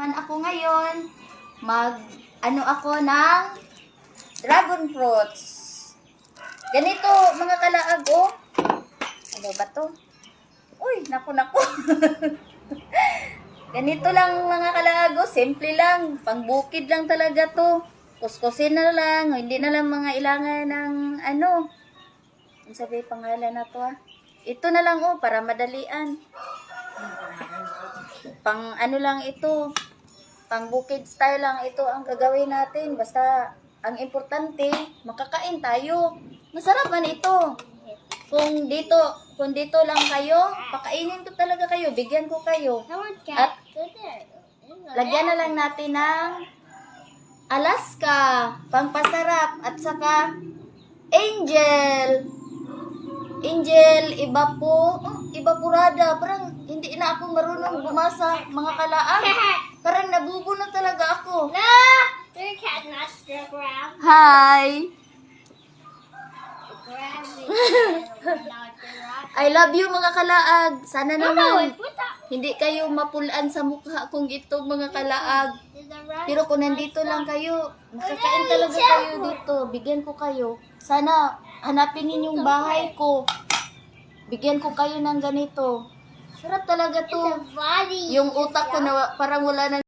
naman ako ngayon. Mag, ano ako ng dragon fruits. Ganito, mga kalaag, oh. Ano ba to? Uy, naku, naku. Ganito lang mga kalaag, oh. Simple lang. Pangbukid lang talaga to. Kuskusin na lang. Hindi na lang mga ilangan ng ano. Ang sabi pangalan na to, ah. Ito na lang, oh, para madalian. Pang ano lang ito, pang bukid style lang ito ang gagawin natin. Basta ang importante, makakain tayo. Masarap man ito. Kung dito, kung dito lang kayo, pakainin ko talaga kayo, bigyan ko kayo. At lagyan na lang natin ng Alaska, pangpasarap, at saka Angel. Angel, iba po, oh, evaporada. Parang hindi na ako marunong bumasa, mga kalaan. Nabubo na talaga ako. No! Your cat not still grab. Hi! Grab. I love you mga kalaag. Sana naman that. hindi kayo mapulaan sa mukha kung ito mga kalaag. Pero kung nandito lang kayo, makakain talaga kayo dito. Bigyan ko kayo. Sana hanapin ninyong bahay ko. Bigyan ko kayo ng ganito. Sarap talaga to. Yung utak ko na parang wala na